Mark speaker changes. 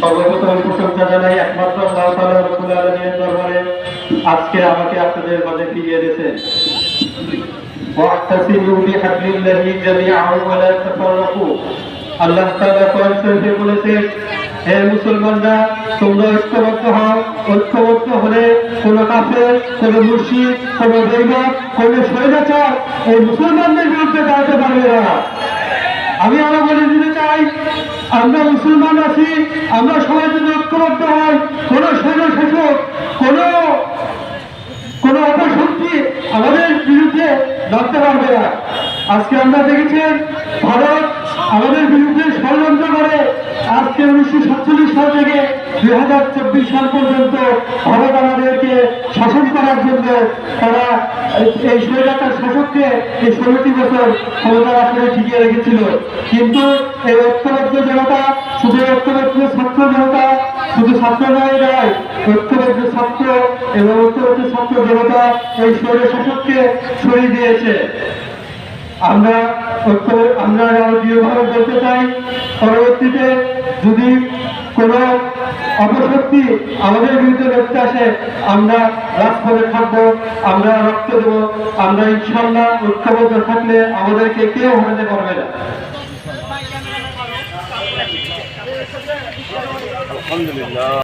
Speaker 1: সর্বপ্রথম প্রশংসা জানাই একমাত্র আল্লাহ তাআলা রব্বুল আলামিনের দরবারে আজকে আমাকে আপনাদের মাঝে ফিরিয়ে দিয়েছেন واعتصموا بحبل الله جميعا ولا تفرقوا আল্লাহ তাআলা কোরআন শরীফে বলেছেন হে মুসলমানরা তোমরা ঐক্যবদ্ধ হও ঐক্যবদ্ধ হলে কোন কাফের কোন মুর্শিদ কোন দৈবত কোন স্বৈরাচার এই মুসলমানদের বিরুদ্ধে দাঁড়াতে পারবে আমরা মুসলমান আছি, আমরা সবাই যদি ঐক্যবদ্ধ হই কোন শাসক কোন কোন অপশক্তি আমাদের বিরুদ্ধে লড়তে পারবে না। আজকে আমরা দেখেছেন, ভারত আমাদের বিরুদ্ধে ষড়যন্ত্র করে। আজকে উনিশশো সাতচল্লিশ সাল থেকে দুই হাজার চব্বিশ সাল পর্যন্ত ভারত আমাদেরকে শাসন করার জন্য তারা এই- স্বৈরাচার শাসককে এই ষোলোটি বছর ক্ষমতার আসলে টিকিয়ে রেখেছিল। কিন্তু এই ঐক্যবদ্ধ জনতা, শুধু ঐক্যবদ্ধ ছাত্র জনতা, শুধু ছাত্র নয় নয়, ঐক্যবদ্ধ ছাত্র এবং ঐক্যবদ্ধ ছাত্র জনতা এই স্বৈর শাসককে সরিয়ে দিয়েছে। আমরা আমরা দৃঢ়ভাবে বলতে চাই। পরবর্তীতে যদি কোনো অপশক্তি আমাদের বিরুদ্ধে লড়তে আসে, আমরা রাজপথে থাকব, আমরা রক্ত দেবো, আমরা ইনশাল্লাহ ঐক্যবদ্ধ থাকলে আমাদেরকে কেউ হারাতে পারবে না।
Speaker 2: আলহামদুলিল্লাহ।